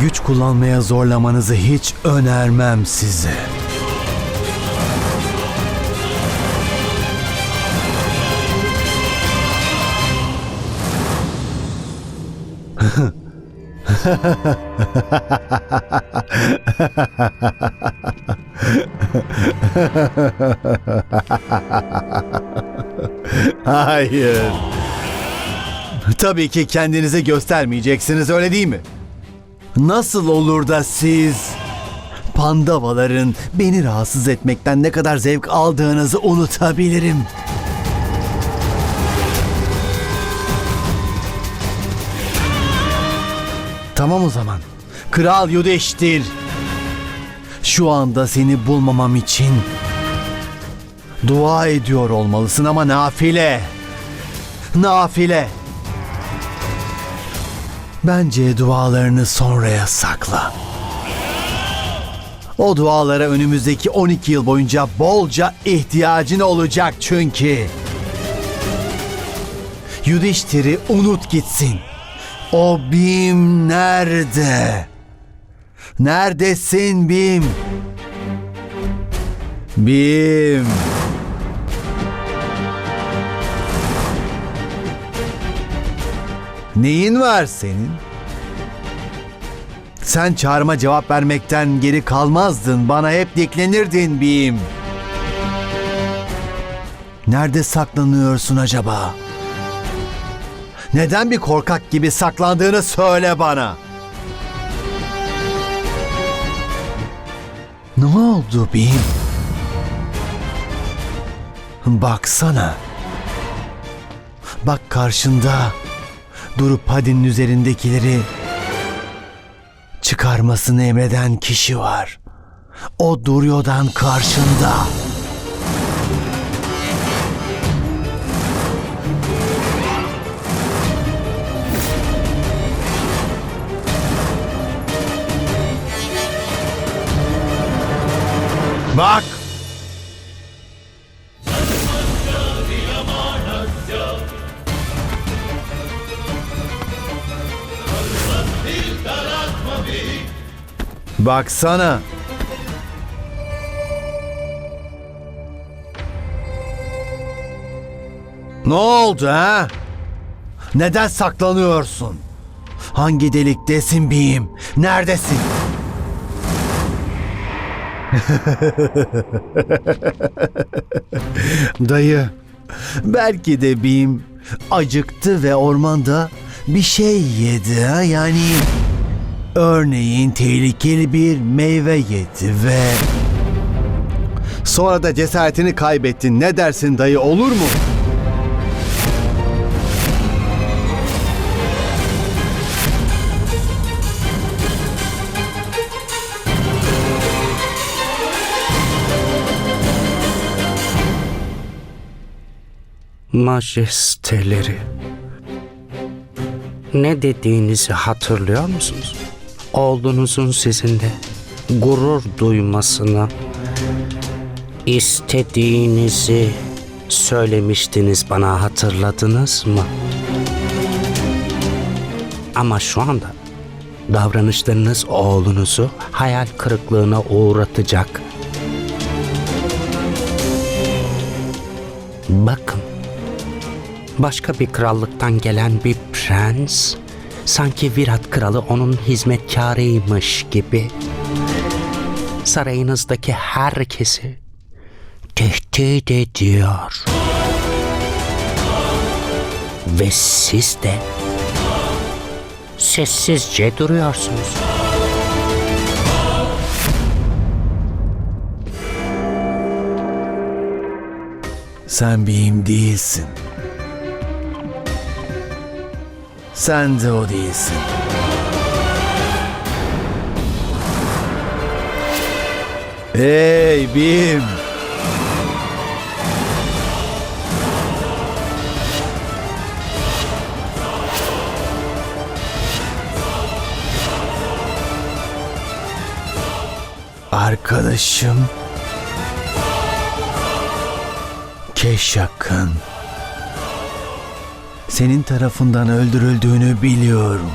Güç kullanmaya zorlamanızı hiç önermem size. Hayır. Tabii ki kendinizi göstermeyeceksiniz öyle değil mi? Nasıl olur da siz pandavaların beni rahatsız etmekten ne kadar zevk aldığınızı unutabilirim. Tamam o zaman. Kral Yudeştir. Şu anda seni bulmamam için dua ediyor olmalısın ama nafile. Nafile. Bence dualarını sonraya sakla. O dualara önümüzdeki 12 yıl boyunca bolca ihtiyacın olacak çünkü. Yudiştir'i unut gitsin. O Bim nerede? Neredesin Bim? Bim. Neyin var senin? Sen çağrıma cevap vermekten geri kalmazdın. Bana hep diklenirdin Bim. Nerede saklanıyorsun acaba? Neden bir korkak gibi saklandığını söyle bana. Ne oldu Bim? Baksana. Bak karşında durup Padin'in üzerindekileri çıkarmasını emreden kişi var. O Duryo'dan karşında. Bak! Baksana. Ne oldu ha? Neden saklanıyorsun? Hangi deliktesin beyim? Neredesin? Dayı, belki de beyim acıktı ve ormanda bir şey yedi ha? Yani örneğin tehlikeli bir meyve yedi ve sonra da cesaretini kaybettin. Ne dersin dayı olur mu? Majesteleri. Ne dediğinizi hatırlıyor musunuz? Oğlunuzun sizinle gurur duymasını, istediğinizi söylemiştiniz bana hatırladınız mı? Ama şu anda davranışlarınız oğlunuzu hayal kırıklığına uğratacak. Bakın başka bir krallıktan gelen bir prens sanki Virat kralı onun hizmetkarıymış gibi sarayınızdaki herkesi tehdit ediyor. Ve siz de sessizce duruyorsunuz. Sen beyim değilsin. Sen de o değilsin. Hey Bim! Arkadaşım Keşak'ın senin tarafından öldürüldüğünü biliyorum.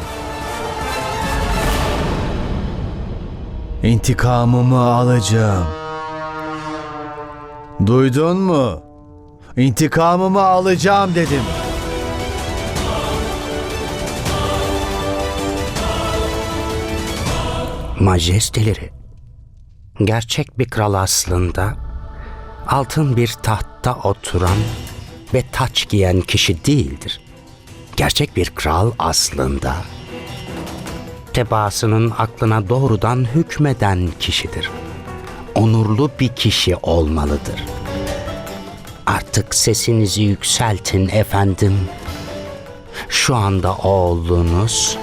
İntikamımı alacağım. Duydun mu? İntikamımı alacağım dedim. Majesteleri, gerçek bir kral aslında altın bir tahtta oturan ve taç giyen kişi değildir. Gerçek bir kral aslında tebaasının aklına doğrudan hükmeden kişidir. Onurlu bir kişi olmalıdır. Artık sesinizi yükseltin efendim. Şu anda oğlunuz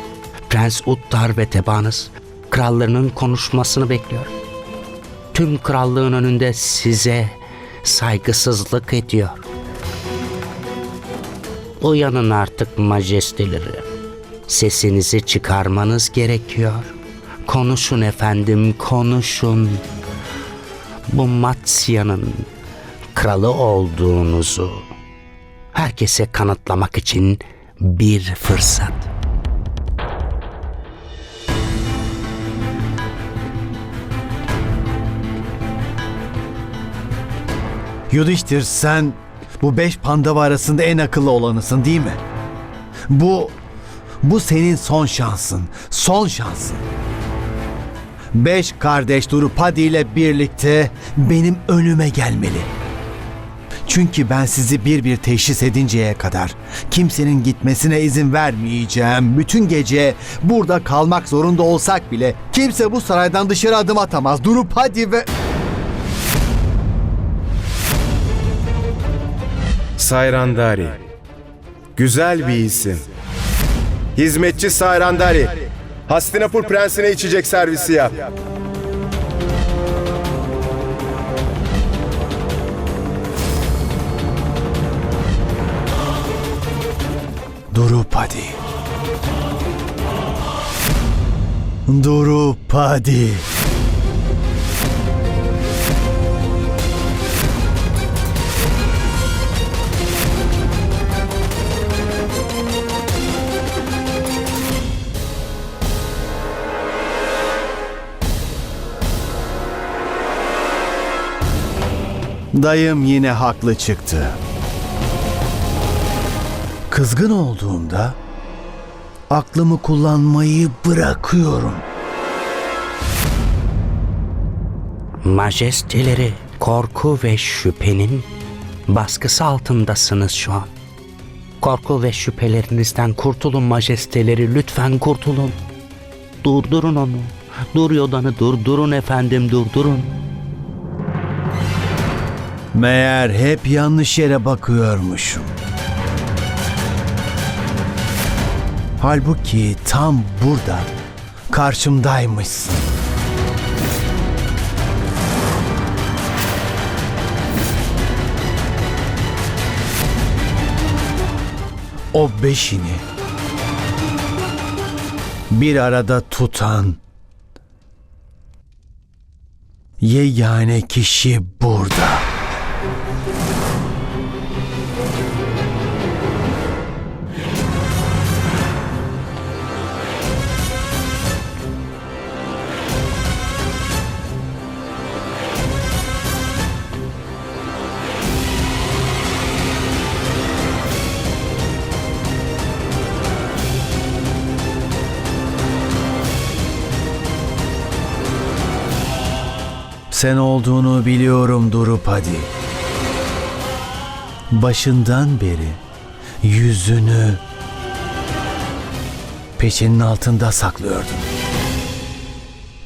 Prens Uttar ve tebaanız krallarının konuşmasını bekliyor. Tüm krallığın önünde size saygısızlık ediyor. Uyanın artık majesteleri. Sesinizi çıkarmanız gerekiyor. Konuşun efendim, konuşun. Bu Matsya'nın kralı olduğunuzu herkese kanıtlamak için bir fırsat. Yudhishthir sen bu beş pandava arasında en akıllı olanısın değil mi? Bu, bu senin son şansın. Son şansın. Beş kardeş Drupadi ile birlikte benim önüme gelmeli. Çünkü ben sizi bir bir teşhis edinceye kadar kimsenin gitmesine izin vermeyeceğim. Bütün gece burada kalmak zorunda olsak bile kimse bu saraydan dışarı adım atamaz. Drupadi ve... Sayrandari. Güzel bir isim. Hizmetçi Sayrandari. Hastinapur Prensi'ne içecek servisi yap. Drupadi. Drupadi. Dayım yine haklı çıktı. Kızgın olduğumda aklımı kullanmayı bırakıyorum. Majesteleri, korku ve şüphenin baskısı altındasınız şu an. Korku ve şüphelerinizden kurtulun majesteleri, lütfen kurtulun. Durdurun onu. Duryodan'ı durdurun efendim, durdurun. Meğer hep yanlış yere bakıyormuşum. Halbuki tam burada karşımdaymışsın. O beşini bir arada tutan yegane kişi burada. Sen olduğunu biliyorum Drupadi. Başından beri yüzünü peçenin altında saklıyordun.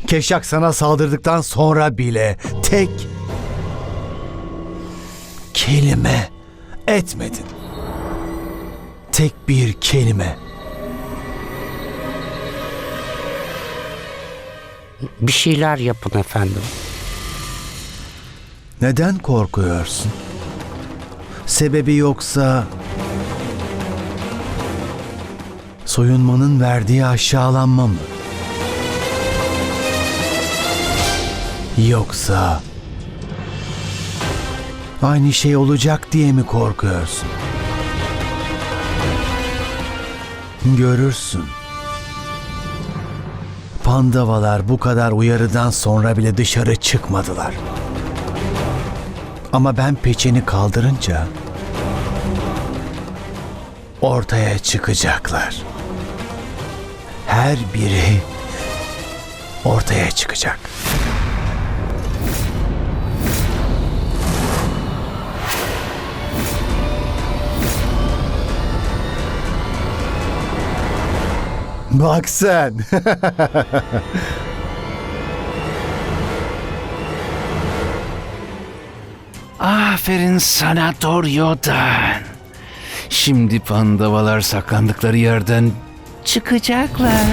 Keşak sana saldırdıktan sonra bile tek kelime etmedin. Tek bir kelime. Bir şeyler yapın efendim. Neden korkuyorsun? Sebebi yoksa soyunmanın verdiği aşağılanma mı? Yoksa aynı şey olacak diye mi korkuyorsun? Görürsün. Pandavalar bu kadar uyarıdan sonra bile dışarı çıkmadılar. Ama ben peçeni kaldırınca ortaya çıkacaklar. Her biri ortaya çıkacak. Bak sen. Aferin sana Doryo'dan. Şimdi pandavalar saklandıkları yerden çıkacaklar.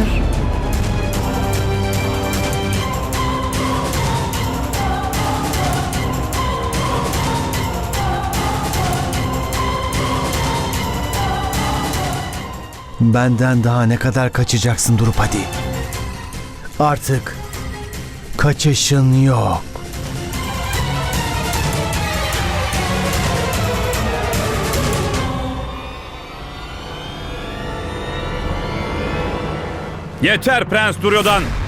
Benden daha ne kadar kaçacaksın durup hadi. Artık kaçışın yok. Yeter Prens Duryodhan.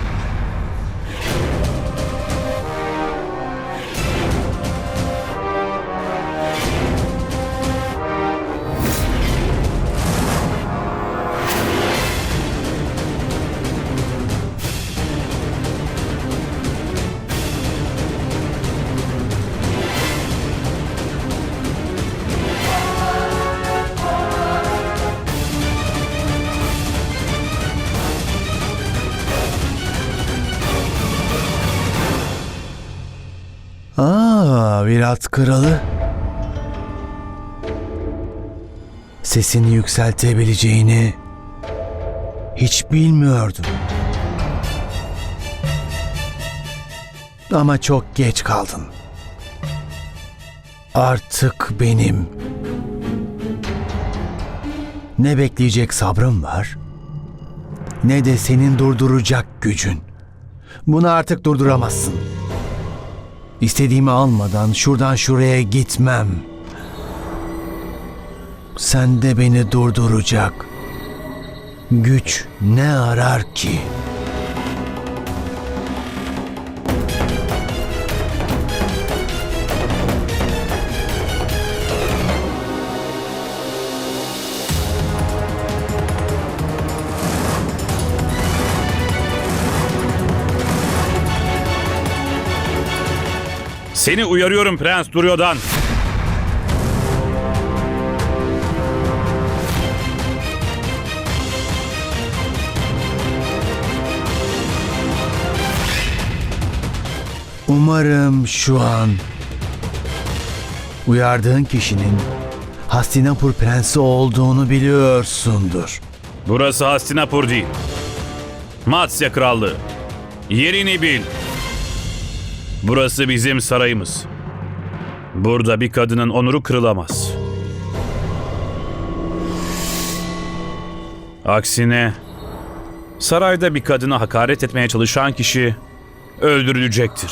Kralı. Sesini yükseltebileceğini hiç bilmiyordum. Ama çok geç kaldın. Artık benim ne bekleyecek sabrım var ne de senin durduracak gücün. Bunu artık durduramazsın. İstediğimi almadan şuradan şuraya gitmem. Sen de beni durduracak. Güç ne arar ki? Seni uyarıyorum Prens Duryodhan. Umarım şu an uyardığın kişinin Hastinapur prensi olduğunu biliyorsundur. Burası Hastinapur değil. Matsya Krallığı. Yerini bil. Burası bizim sarayımız. Burada bir kadının onuru kırılamaz. Aksine sarayda bir kadına hakaret etmeye çalışan kişi öldürülecektir.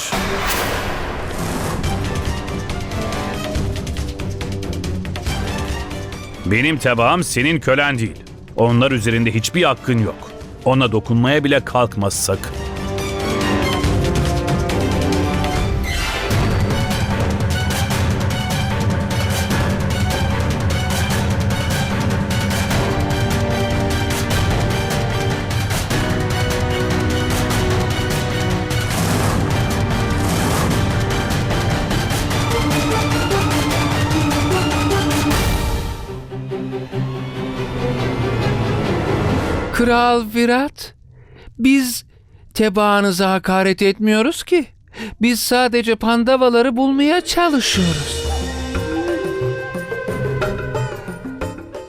Benim tebaam senin kölen değil. Onlar üzerinde hiçbir hakkın yok. Ona dokunmaya bile kalkma sakın. Kral Virat, biz tebaanıza hakaret etmiyoruz ki. Biz sadece pandavaları bulmaya çalışıyoruz.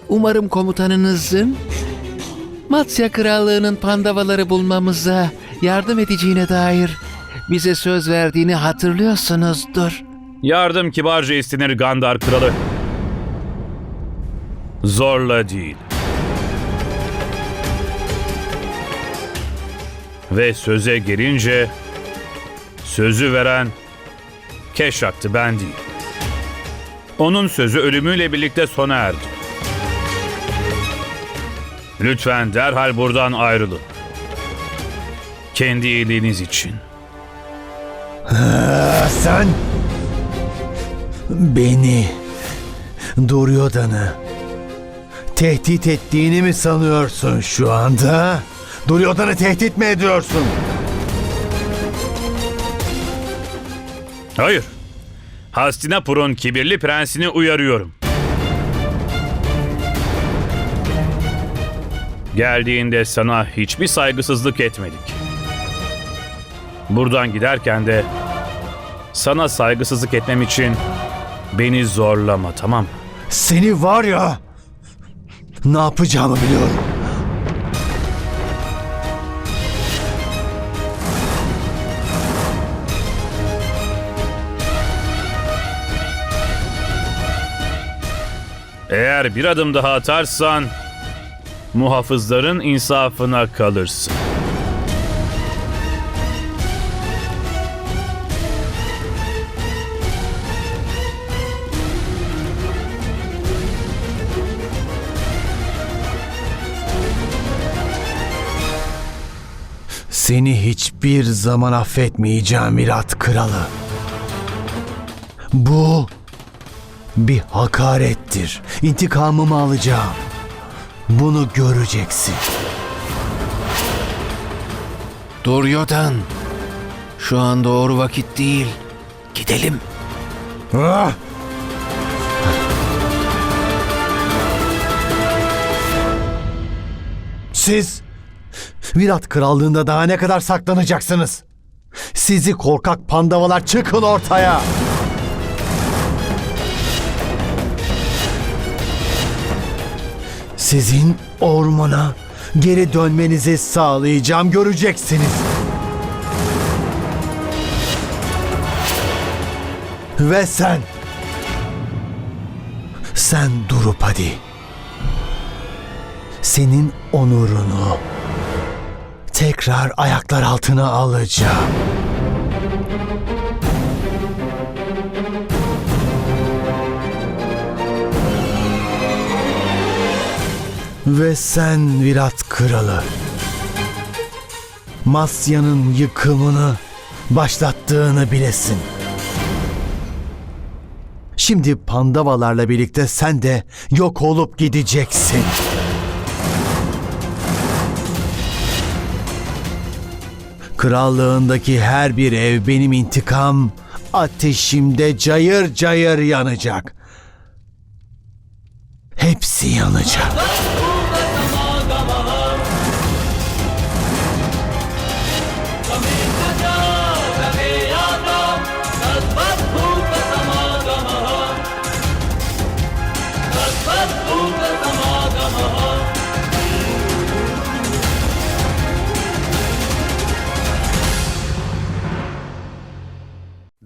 Umarım komutanınızın Matsya Krallığı'nın pandavaları bulmamıza yardım edeceğine dair bize söz verdiğini hatırlıyorsunuzdur. Yardım kibarca istenir Gandhar kralı. Zorla değil. Ve söze gelince sözü veren Keşak'tı ben değil. Onun sözü ölümüyle birlikte sona erdi. Lütfen derhal buradan ayrılın. Kendi iyiliğiniz için. Sen beni Duryodhan'ı tehdit ettiğini mi sanıyorsun şu anda? Duryodhan'ı tehdit mi ediyorsun? Hayır. Hastinapur'un kibirli prensini uyarıyorum. Geldiğinde sana hiçbir saygısızlık etmedik. Buradan giderken de sana saygısızlık etmem için beni zorlama tamam mı? Seni var ya ne yapacağımı biliyorum. Eğer bir adım daha atarsan muhafızların insafına kalırsın. Seni hiçbir zaman affetmeyeceğim Mirat Kralı. Bu bir hakarettir. İntikamımı alacağım. Bunu göreceksin. Duryodhan. Şu an doğru vakit değil. Gidelim. Ah! Siz Virat Krallığında daha ne kadar saklanacaksınız? Sizi korkak pandavalar çıkın ortaya. Sizin ormana geri dönmenizi sağlayacağım göreceksiniz. Ve sen sen durup hadi. Senin onurunu tekrar ayaklar altına alacağım. Ve sen Virat Kralı. Masya'nın yıkımını başlattığını bilesin. Şimdi Pandavalarla birlikte sen de yok olup gideceksin. Krallığındaki her bir ev benim intikam ateşimde cayır cayır yanacak. Hepsi yanacak.